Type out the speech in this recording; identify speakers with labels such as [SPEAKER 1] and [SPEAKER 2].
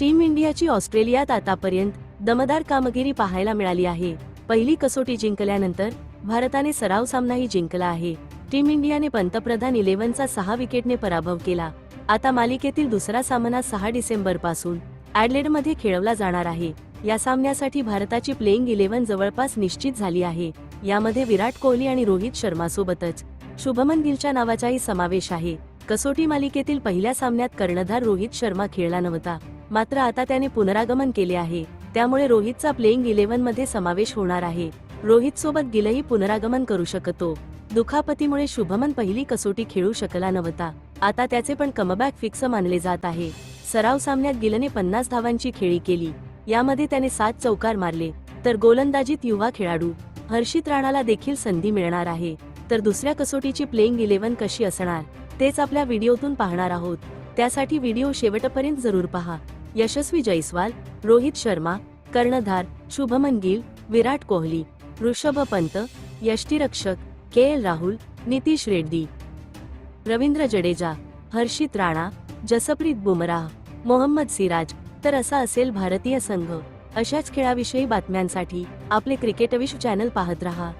[SPEAKER 1] Team इंडियाची ऑस्ट्रेलियात आतापर्यंत दमदार कामगिरी पाहायला मिळाली आहे. पहिली कसोटी जिंकल्यानंतर भारताने सराव सामनाही जिंकला आहे. टीम इंडियाने पंतप्रधान इलेव्हनचा सहा विकेटने पराभव केला. आता मालिकेतील दुसरा सामना सहा डिसेंबरपासून ॲडलेडमध्ये खेळवला जाणार आहे. या सामन्यासाठी भारताची प्लेइंग इलेव्हन जवळपास निश्चित झाली आहे. यामध्ये विराट कोहली आणि रोहित शर्मा सोबतच शुभमन गिलच्या नावाचाही समावेश आहे. कसोटी मालिकेतील पहिल्या सामन्यात कर्णधार रोहित शर्मा खेळला नव्हता. मात्र आता त्याने पुनरागमन केले आहे. त्यामुळे रोहितचा प्लेइंग इलेव्हनमध्ये समावेश होणार आहे. रोहित सोबत गिलही पुनरागमन करू शकतो. दुखापतीमुळे शुभमन पहिली कसोटी खेळू शकला नव्हता. आता त्याचे पण कमबॅक फिक्स मानले जात आहे. सराव सामन्यात गिलने पन्नास धावांची खेळी केली. यामध्ये त्याने सात चौकार मारले. तर गोलंदाजीत युवा खेळाडू हर्षित राणाला देखील संधी मिळणार आहे. तर दुसऱ्या कसोटीची प्लेइंग इलेव्हन कशी असणार तेच आपल्या व्हिडिओतून पाहणार आहोत. त्यासाठी व्हिडिओ शेवटपर्यंत जरूर पहा. यशस्वी जयस्वाल रोहित शर्मा कर्णधार शुभमन गिल विराट कोहली ऋषभ पंत यष्टीरक्षक के एल राहुल नितीश रेड्डी रवींद्र जडेजा हर्षित राणा जसप्रीत बुमराह मोहम्मद सिराज. तर असा असेल भारतीय संघ. अशाच खेळाविषयी बातम्यांसाठी आपले क्रिकेटविश चॅनल पाहत रहा.